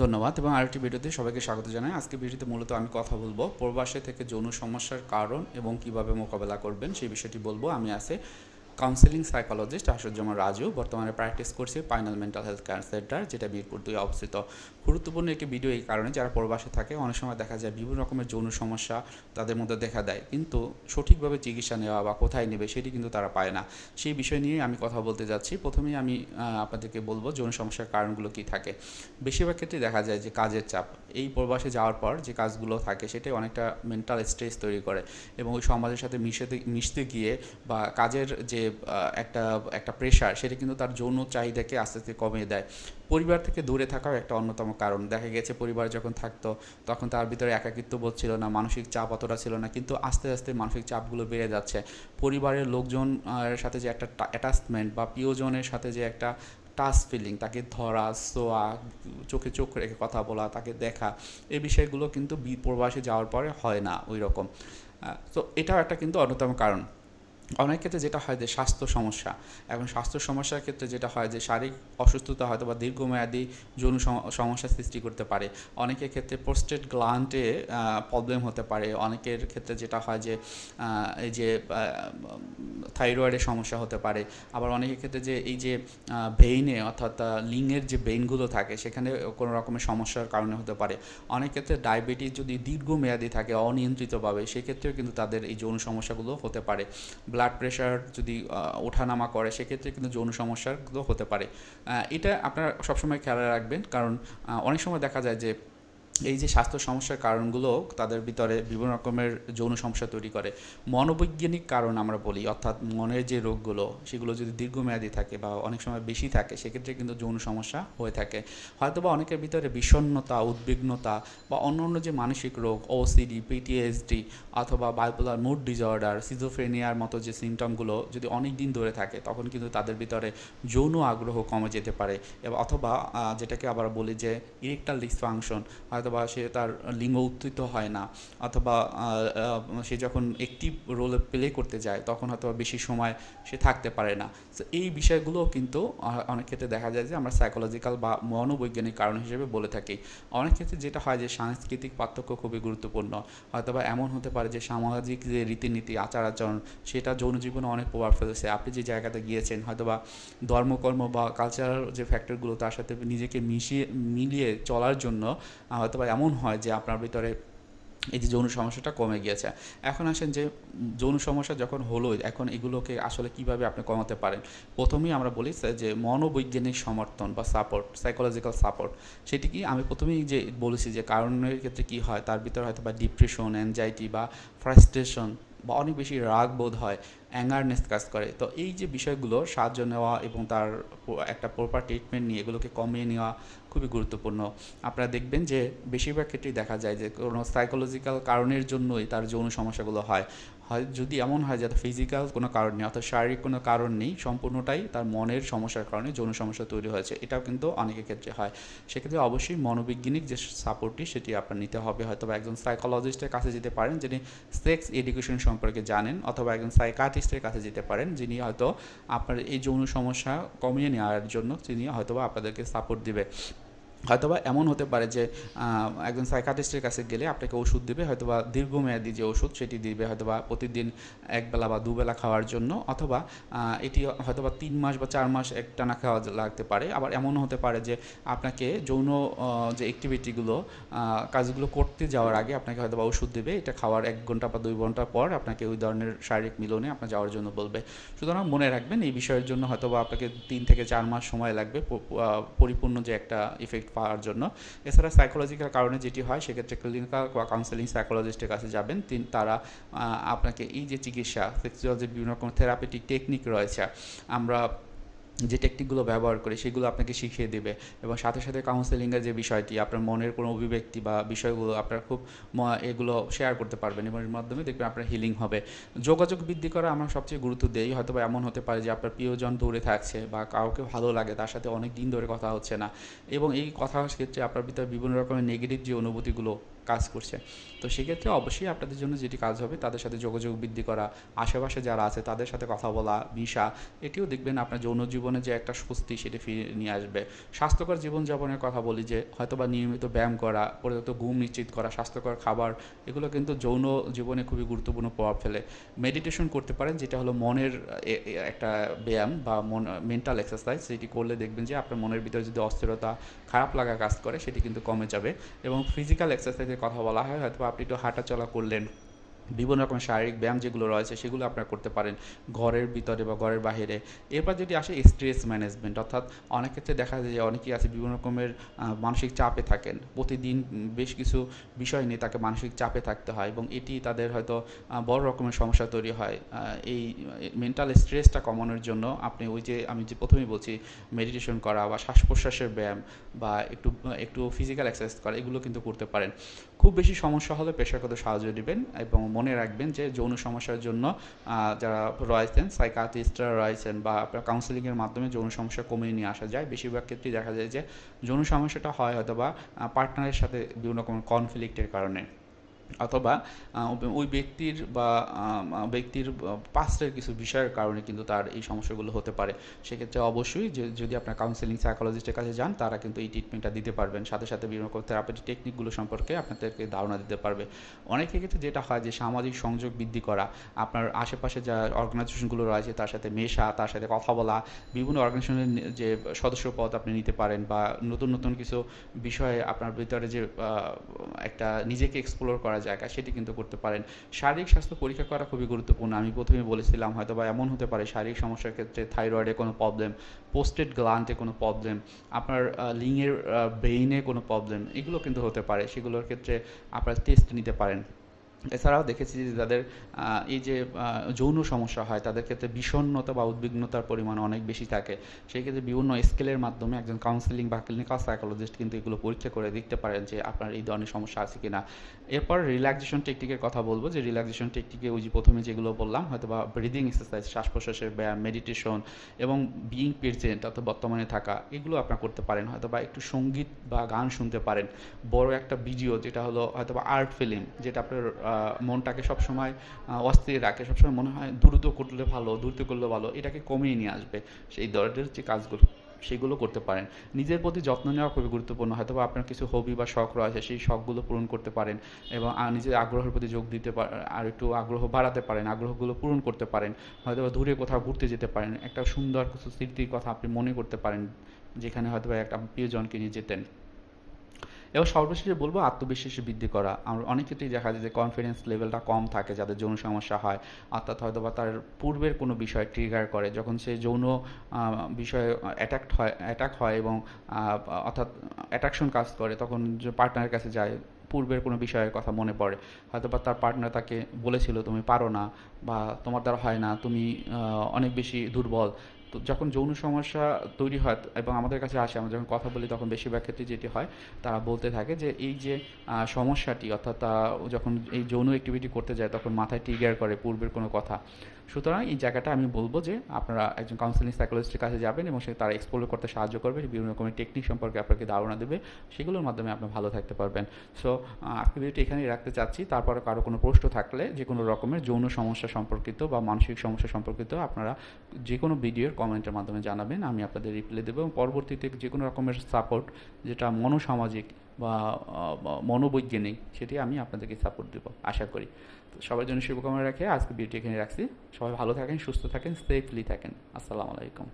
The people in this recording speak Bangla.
ধন্যবাদ এবং আরেকটি ভিডিওতে সবাইকে স্বাগত জানাই। আজকে ভিডিওতে মূলত আমি কথা বলব। প্রবাসে থেকে যৌন সমস্যার কারণ এবং কীভাবে মোকাবেলা করবেন সেই বিষয়টি বলব। আমি আছে কাউন্সেলিং সাইকোলজিস্ট আশুজ্জামান রাজু, বর্তমানে প্র্যাকটিস করছি Pinel mental health care centre যেটা মিরপুর দুই অবস্থিত। গুরুত্বপূর্ণ একটি ভিডিও এই কারণে, যারা প্রবাসে থাকে, অনেক সময় দেখা যায় বিভিন্ন রকমের যৌন সমস্যা তাদের মধ্যে দেখা দেয়। কিন্তু সঠিকভাবে চিকিৎসা নেওয়া বা কোথায় নেবে, সেটি কিন্তু তারা পায় না। সেই বিষয় নিয়ে আমি কথা বলতে যাচ্ছি। প্রথমেই আমি আপনাদেরকে বলব যৌন সমস্যার কারণগুলো কি থাকে। বেশিরভাগ ক্ষেত্রে দেখা যায় যে কাজের চাপ। এই প্রবাসে যাওয়ার পর যে কাজগুলো থাকে, সেটাই অনেকটা মেন্টাল স্ট্রেস তৈরি করে। এবং ওই সমাজের সাথে মিশতে মিশতে গিয়ে বা কাজের যে একটা একটা প্রেশার সেটা কিন্তু তার যৌন চাহিদাকে আস্তে আস্তে কমিয়ে দেয়। পরিবার থেকে দূরে থাকাও একটা অন্যতম কারণ। দেখা গেছে পরিবার যখন থাকতো, তখন তার ভিতরে একাকিত্ব বোধ ছিল না, মানসিক চাপ অতটা ছিল না, কিন্তু আস্তে আস্তে মানসিক চাপগুলো বেড়ে যাচ্ছে। পরিবারের লোকজন সাথে যে একটা অ্যাটাচমেন্ট বা প্রিয়জনের সাথে যে একটা টাচ ফিলিং তাকে ধরা ছোঁয়া চোখে চোখ রেখে কথা বলা, তাকে দেখা, এই বিষয়গুলো কিন্তু প্রবাসে যাওয়ার পরে হয় না ওই রকম তো এটাও একটা কিন্তু অন্যতম কারণ। অনেক ক্ষেত্রে যেটা হয় যে স্বাস্থ্য সমস্যা। এখন স্বাস্থ্য সমস্যার ক্ষেত্রে যেটা হয় যে শারীরিক অসুস্থতা হয়তো বা দীর্ঘমেয়াদী যৌন সম- সমস্যা সৃষ্টি করতে পারে। অনেকের ক্ষেত্রে প্রোস্টেট গ্লান্টে প্রবলেম হতে পারে। অনেকের ক্ষেত্রে যেটা হয় যে এই যে থাইরয়েডের সমস্যা হতে পারে। আবার অনেকের ক্ষেত্রে যে এই যে ভেইনে অর্থাৎ লিঙ্গের যে ভেইনগুলো থাকে, সেখানে কোনো রকমের সমস্যার কারণে হতে পারে। অনেক ক্ষেত্রে ডায়াবেটিস যদি দীর্ঘমেয়াদী থাকে, অনিয়ন্ত্রিতভাবে, সেক্ষেত্রেও কিন্তু তাদের এই যৌন সমস্যাগুলো হতে পারে। ব্লাড প্রেশার যদি ওঠানামা করে, সেক্ষেত্রে কিন্তু যৌন সমস্যাগুলো হতে পারে। এটা আপনারা সবসময় খেয়াল রাখবেন। কারণ অনেক সময় দেখা যায় যে এই যে স্বাস্থ্য সমস্যার কারণগুলো তাদের ভিতরে বিভিন্ন রকমের যৌন সমস্যা তৈরি করে। মনোবৈজ্ঞানিক কারণ আমরা বলি, অর্থাৎ মনের যে রোগগুলো, সেগুলো যদি দীর্ঘমেয়াদী থাকে বা অনেক সময় বেশি থাকে, সেক্ষেত্রে কিন্তু যৌন সমস্যা হয়ে থাকে। হয়তো বা অনেকের ভিতরে বিষণ্ণতা, উদ্বিগ্নতা বা অন্য অন্য যে মানসিক রোগ ওসিডি পিটিএসডি অথবা বাইপোলার মুড ডিসঅর্ডার সিজোফ্রেনিয়ার মতো যে সিমটমগুলো যদি অনেক দিন ধরে থাকে, তখন কিন্তু তাদের ভিতরে যৌন আগ্রহ কমে যেতে পারে। অথবা যেটাকে আবার বলি যে ইরেকটাল ডিসফাংশন হয়তোবা সে তার লিঙ্গ উত্থিত হয় না, অথবা সে যখন একটি রোল প্লে করতে যায়, তখন হয়তো বেশি সময় সে থাকতে পারে না। তো এই বিষয়গুলো কিন্তু অনেক ক্ষেত্রে দেখা যায় যে, আমরা সাইকোলজিক্যাল বা মনোবৈজ্ঞানিক কারণ হিসেবে বলে থাকি। অনেক ক্ষেত্রে যেটা হয় যে, সাংস্কৃতিক পার্থক্য খুবই গুরুত্বপূর্ণ। হয়তোবা এমন হতে পারে যে, সামাজিক যে রীতিনীতি আচার আচরণ সেটা যৌন জীবনে অনেক প্রভাব ফেলেছে। আপনি যে জায়গাতে গিয়েছেন, হয়তোবা ধর্মকর্ম বা কালচারাল যে ফ্যাক্টরগুলো তার সাথে নিজেকে মিশিয়ে, মিলিয়ে চলার জন্য আহ, হয়তোবা এমন হয় যে আপনার ভিতরে এই যে যৌন সমস্যাটা কমে গিয়েছে। এখন আসেন যে যৌন সমস্যা যখন হলো এখন এগুলোকে আসলে কীভাবে আপনি কমাতে পারেন? প্রথমেই আমরা বলি যে মনোবৈজ্ঞানিক সমর্থন বা সাপোর্ট সাইকোলজিক্যাল সাপোর্ট সেটি কি? আমি প্রথমেই যে বলেছি যে কারণের ক্ষেত্রে কি হয়? তার ভিতরে হয়তো বা ডিপ্রেশন অ্যাংজাইটি বা ফ্রাস্ট্রেশন বা অনেক বেশি রাগ বোধ হয় অ্যাঙ্গারনেস কাজ করে। তো এই যে বিষয়গুলো সাহায্য নেওয়া এবং তার একটা প্রপার ট্রিটমেন্ট নিয়ে এগুলোকে কমিয়ে নেওয়া খুবই গুরুত্বপূর্ণ। আপনারা দেখবেন যে বেশিরভাগ ক্ষেত্রেই দেখা যায় যে কোনো সাইকোলজিক্যাল কারণের জন্যই তার যৌন সমস্যাগুলো হয়। হয়, যদি এমন হয় যাতে ফিজিক্যাল কোনো কারণ নেই, অর্থাৎ শারীরিক কোনো কারণ নেই, সম্পূর্ণটাই তার মনের সমস্যার কারণে যৌন সমস্যা তৈরি হয়েছে। এটাও কিন্তু অনেকের ক্ষেত্রে হয়। সেক্ষেত্রে অবশ্যই মনোবৈজ্ঞানিক যে সাপোর্টটি সেটি আপনার নিতে হবে। হয়তো বা একজন সাইকোলজিস্টের কাছে যেতে পারেন যিনি সেক্স এডুকেশন সম্পর্কে জানেন, অথবা একজন সাইকাটিস্টের কাছে যেতে পারেন যিনি হয়তো আপনার এই যৌন সমস্যা কমিয়ে নেওয়ার জন্য তিনি হয়তো বা আপনাদেরকে সাপোর্ট দিবে। হয়তোবা এমন হতে পারে যে একজন সাইকাটিস্টের কাছে গেলে আপনাকে ওষুধ দেবে, হয়তোবা দীর্ঘমেয়াদী যে ওষুধ সেটি দিবে, হয়তোবা প্রতিদিন একবেলা বা দুবেলা খাওয়ার জন্য, অথবা এটি হয়তোবা তিন মাস বা চার মাস একটানা খাওয়া লাগতে পারে। আবার এমনও হতে পারে যে, আপনাকে যৌন যে অ্যাক্টিভিটিগুলো কাজগুলো করতে যাওয়ার আগে আপনাকে হয়তোবা ওষুধ দেবে, এটা খাওয়ার এক ঘণ্টা বা দুই ঘণ্টা পর আপনাকে ওই ধরনের শারীরিক মিলনে আপনার যাওয়ার জন্য বলবে। সুতরাং মনে রাখবেন, এই বিষয়ের জন্য হয়তোবা আপনাকে তিন থেকে চার মাস সময় লাগবে পরিপূর্ণ যে একটা ইফেক্ট পাওয়ার জন্য। এছাড়া সাইকোলজিক্যাল কারণে যেটি হয়, সেক্ষেত্রে ক্লিনিক্যাল বা কাউন্সেলিং সাইকোলজিস্টের কাছে যাবেন। তিনি তারা আপনাকে এই যে চিকিৎসা সেক্সুয়াল যে বিভিন্ন রকম থেরাপিটিক টেকনিক রয়েছে। আমরা যে টেকনিকগুলো ব্যবহার করে সেগুলো আপনাকে শিখিয়ে দেবে। এবং সাথে সাথে কাউন্সেলিংয়ের যে বিষয়টি, আপনার মনের কোনো অভিব্যক্তি বা বিষয়গুলো আপনার খুব এগুলো শেয়ার করতে পারবেন এবং এর মাধ্যমে দেখবেন আপনার হিলিং হবে। যোগাযোগ বৃদ্ধি করা আমরা সবচেয়ে গুরুত্ব দেই হয়তো বা এমন হতে পারে যে আপনার প্রিয়জন দূরে থাকছে বা কাউকে ভালো লাগে, তার সাথে অনেক দিন ধরে কথা হচ্ছে না। এবং এই কথা ক্ষেত্রে আপনার ভিতরে বিভিন্ন রকমের নেগেটিভ যে অনুভূতিগুলো কাজ করছে। তো সেক্ষেত্রে অবশ্যই আপনাদের জন্য যেটি কাজ হবে, তাদের সাথে যোগাযোগ বৃদ্ধি করা, আশেপাশে যারা আছে তাদের সাথে কথা বলা, মিশা, এটিও দেখবেন আপনার যৌন জীবনে যে একটা স্বস্তি সেটি ফিরে নিয়ে আসবে। স্বাস্থ্যকর জীবনযাপনের কথা বলি যে, হয়তোবা নিয়মিত ব্যায়াম করা, পর্যাপ্ত ঘুম নিশ্চিত করা, স্বাস্থ্যকর খাবার, এগুলো কিন্তু যৌন জীবনে খুবই গুরুত্বপূর্ণ প্রভাব ফেলে। মেডিটেশন করতে পারেন, যেটা হলো মনের একটা ব্যায়াম বা মন, মেন্টাল এক্সারসাইজ, সেটি করলে দেখবেন যে আপনার মনের ভিতরে যদি অস্থিরতা, খারাপ লাগা কাজ করে, সেটি কিন্তু কমে যাবে। এবং ফিজিক্যাল এক্সারসাইজের কথা বলা হয় হয়তো আপনি একটু হাঁটাচলা করলেন। বিভিন্ন রকমের শারীরিক ব্যায়াম যেগুলো রয়েছে, সেগুলো আপনারা করতে পারেন ঘরের ভিতরে বা ঘরের বাইরে এরপর যেটি আসে স্ট্রেস ম্যানেজমেন্ট অর্থাৎ অনেক ক্ষেত্রে দেখা যায় যে অনেকেই আছে বিভিন্ন রকমের মানসিক চাপে থাকেন। প্রতিদিন বেশ কিছু বিষয় নিয়ে তাকে মানসিক চাপে থাকতে হয় এবং এটি তাদের হয়তো বড় রকমের সমস্যা তৈরি হয়। এই মেন্টাল স্ট্রেসটা কমানোর জন্য আপনি ওই যে আমি যে প্রথমেই বলছি মেডিটেশন করা বা শ্বাস প্রশ্বাসের ব্যায়াম বা একটু একটু ফিজিক্যাল এক্সারসাইজ করা, এগুলো কিন্তু করতে পারেন। খুব বেশি সমস্যা হলে পেশাগত সাহায্য দিবেন এবং মনে রাখবেন যে যৌন সমস্যার জন্য যারা রয়েছেন সাইকাটিস্টরা রয়েছেন বা কাউন্সিলিংয়ের মাধ্যমে যৌন সমস্যা কমিয়ে নিয়ে আসা যায়। বেশিরভাগ ক্ষেত্রে দেখা যায় যে যৌন সমস্যাটা হয় হয়তো বা পার্টনারের সাথে বিভিন্ন রকম কনফ্লিক্টের কারণে। অথবা ওই ব্যক্তির বা ব্যক্তির পাস্টের কিছু বিষয়ের কারণে কিন্তু তার এই সমস্যাগুলো হতে পারে। সেক্ষেত্রে অবশ্যই যে, যদি আপনার কাউন্সিলিং সাইকোলজিস্টের কাছে যান, তারা কিন্তু এই ট্রিটমেন্টটা দিতে পারবেন। সাথে সাথে বিভিন্ন থেরাপিটিক টেকনিকগুলো সম্পর্কে আপনাদেরকে ধারণা দিতে পারবে। অনেকের ক্ষেত্রে যেটা হয় যে, সামাজিক সংযোগ বৃদ্ধি করা, আপনার আশেপাশে যা অর্গানাইজেশনগুলো রয়েছে, তার সাথে মেশা, তার সাথে কথা বলা, বিভিন্ন অর্গানাইজেশনের যে সদস্য পদ আপনি নিতে পারেন বা নতুন নতুন কিছু বিষয়ে আপনার ভিতরে যে একটা নিজেকে এক্সপ্লোর করা জায়গা সেটি কিন্তু করতে পারেন। শারীরিক স্বাস্থ্য পরীক্ষা করা খুবই গুরুত্বপূর্ণ। আমি প্রথমে বলেছিলাম, হয়তো বা এমন হতে পারে, শারীরিক সমস্যার ক্ষেত্রে থাইরয়েডে কোনো প্রবলেম পোস্টেড গ্লান্টে কোনো প্রবলেম আপনার লিঙের ব্রেইনে কোনো প্রবলেম এগুলো কিন্তু হতে পারে। সেগুলোর ক্ষেত্রে আপনার টেস্ট নিতে পারেন। এছাড়াও দেখেছি যে যাদের এই যে যৌন সমস্যা হয়, তাদের ক্ষেত্রে বিষণ্ণতা বা উদ্বিগ্নতার পরিমাণ অনেক বেশি থাকে। সেই ক্ষেত্রে বিভিন্ন স্কেলের মাধ্যমে একজন কাউন্সিলিং বা ক্লিনিক্যাল সাইকোলজিস্ট কিন্তু এগুলো পরীক্ষা করে দেখতে পারেন যে আপনার এই ধরনের সমস্যা আছে কিনা। এরপর রিল্যাক্সেশন টেকনিকের কথা বলব যে রিল্যাক্সেশন টেকনিকে ওই যে প্রথমে যেগুলো বললাম হয়তো বা ব্রিদিং এক্সারসাইজ শ্বাস প্রশ্বাসের ব্যায়াম মেডিটেশন এবং বিইং প্রেজেন্ট অর্থাৎ বর্তমানে থাকা, এগুলো আপনার করতে পারেন। হয়তো বা একটু সংগীত বা গান শুনতে পারেন। বড় একটা ভিডিও যেটা হলো হয়তো বা আর্ট ফিল্ম যেটা আপনার মনটাকে সবসময় অস্থির রাখে। সবসময় মনে হয় দ্রুত করলে ভালো, দ্রুত করলে ভালো, এটাকে কমিয়ে নিয়ে আসবে। সেই ধরনের যে কাজগুলো, সেগুলো করতে পারেন। নিজের প্রতি যত্ন নেওয়া খুবই গুরুত্বপূর্ণ। হয়তো বা আপনার কিছু হবি বা শখ রয়েছে, সেই শখগুলো পূরণ করতে পারেন এবং নিজের আগ্রহের প্রতি যোগ দিতে পারেন আর একটু আগ্রহ বাড়াতে পারেন, আগ্রহগুলো পূরণ করতে পারেন। হয়তো বা দূরে কোথাও ঘুরতে যেতে পারেন। একটা সুন্দর কিছু স্মৃতির কথা আপনি মনে করতে পারেন, যেখানে হয়তো বা একটা প্রিয়জনকে নিয়ে যেতেন। এবং সর্বশেষে বলব আত্মবিশ্বাস বৃদ্ধি করা। আমরা অনেক ক্ষেত্রেই দেখা যায় যে কনফিডেন্স লেভেলটা কম থাকে যাদের যৌন সমস্যা হয়, অর্থাৎ হয়তো বা তার পূর্বের কোনো বিষয় ট্রিগার করে। যখন সে যৌন বিষয়ে অ্যাট্যাক্ট হয় অ্যাটাক হয় এবং অর্থাৎ অ্যাট্রাকশন কাজ করে, তখন যে পার্টনারের কাছে যায়, পূর্বের কোনো বিষয়ের কথা মনে পড়ে। হয়তো বা তার পার্টনার তাকে বলেছিল, তুমি পারো না বা তোমার দ্বারা হয় না, তুমি অনেক বেশি দুর্বল। তো যখন যৌন সমস্যা তৈরি হয় এবং আমাদের কাছে আসে, আমরা যখন কথা বলি তখন বেশিরভাগ ক্ষেত্রে যেটি হয়, তারা বলতে থাকে যে এই যে সমস্যাটি, অর্থাৎ যখন এই যৌন অ্যাক্টিভিটি করতে যায় তখন মাথায় ট্রিগার করে পূর্বের কোনো কথা। সুতরাং এই জায়গাটা আমি বলব যে আপনারা একজন কাউন্সিলিং সাইকোলজিস্টের কাছে যাবেন এবং সে তারা এক্সপ্লোর করতে সাহায্য করবে বিভিন্ন রকমের টেকনিক সম্পর্কে আপনাকে ধারণা দেবে, সেগুলোর মাধ্যমে আপনি ভালো থাকতে পারবেন। সো আজকে ভিডিওটি এখানেই রাখতে চাচ্ছি। তারপরে কারও কোনো প্রশ্ন থাকলে যে কোনো রকমের যৌন সমস্যা সম্পর্কিত বা মানসিক সমস্যা সম্পর্কিত, আপনারা যে কোনো ভিডিওর কমেন্টের মাধ্যমে জানাবেন, আমি আপনাদের রিপ্লাই দেবো এবং পরবর্তীতে যে কোনো রকমের সাপোর্ট যেটা মনোসামাজিক বা মনোবৈজ্ঞানিক, সেটি আমি আপনাদেরকে সাপোর্ট দেবো, আশা করি। সবার জন্য শুভকামনা রেখে আজকে ভিডিও এখানে রাখছি। সবাই ভালো থাকেন, সুস্থ থাকেন সেফলি থাকেন। আসসালামু আলাইকুম।